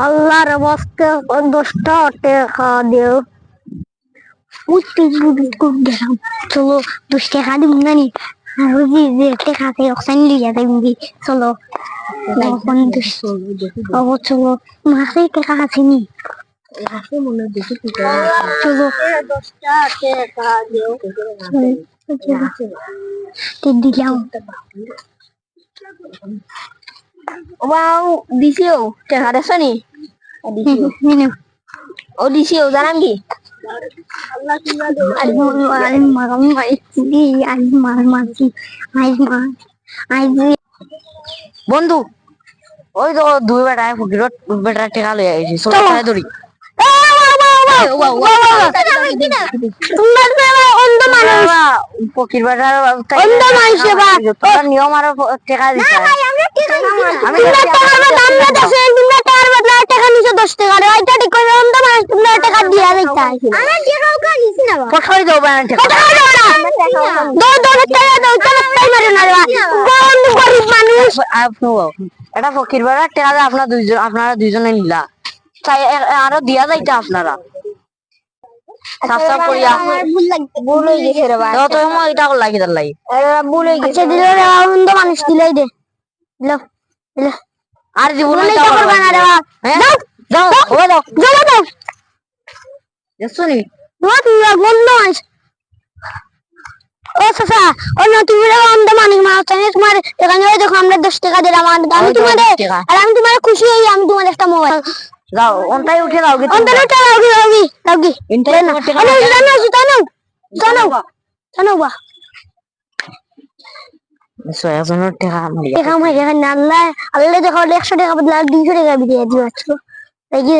আল্লাহর বস্তে দশটা টাকা দেও চলো দশ টাকা দিব না নি আর ওই যে টাকা আছে ওখানে লিয়ে যাবি চলো চলো মাসে টাকা আছে নি। চলো। দশটা টাকা দেও দিলাম। দিছিও টাকা দেছ? নি? নিনে ও দিছিও জানাম কি আজ মারাম মাইছি আজ মার মারছি আজ মার আজ বন্ধু ওই তো দুই বেটায় ফকিরত বেটা টাকা লই আইছি অন্ধ মানুষ ফকির বেটার অন্ধ মানুষ নিয়ম আর টাকা দিতে আমি তোমরা টাকার বদলা আমরা দেশে তোমরা টাকার বদলা টাকা নিছো দশ টাকা রে ওইটা ঠিক করে অন্ধ মানুষ তোমরা টাকা দিয়া দিতে আমার টাকা ওকে নিছি না পঠাই দেবো না। টাকা দো দো টাকা দাও চলো তাই মারো না রে কোন গরিব মানুষ আপনি এটা ফকির বেটার টাকা দিয়ে আপনার দুইজন আপনারা দুইজনে নিলা তাই আরও দিয়া যাইতে আপনারা। সাফসাফ করিয়া। ভুল লাগছে ভুল গেছে রে ভাই। তো মই এটা লাগি তার লাগি ভুল গেছে। দিল রে অন্ধ মানুষ দিলাই দে। দিল দিল আর এটা করবা না রে ও দাও। ও সাসা তুমি অন্ধ তোমার এখানে ওই দেখো আমরা দশ টাকা দিলাম আমি ওই তো তোমার 10 টাকা। আর আমি তোমার খুশি হই আমি তোমার একটা মোবাইল যাও অন্তাই উঠে যাও গিয়ে দাও দাও দাও কি ইন্টারনেট জানো জানো জানো জানো। বা। ছয়জনের টাকা আমার টাকা মাই টাকা না আল্লাহ আল্লাহ দেখো একশো টাকা বদলা দুইশো টাকা দিও। তাই কি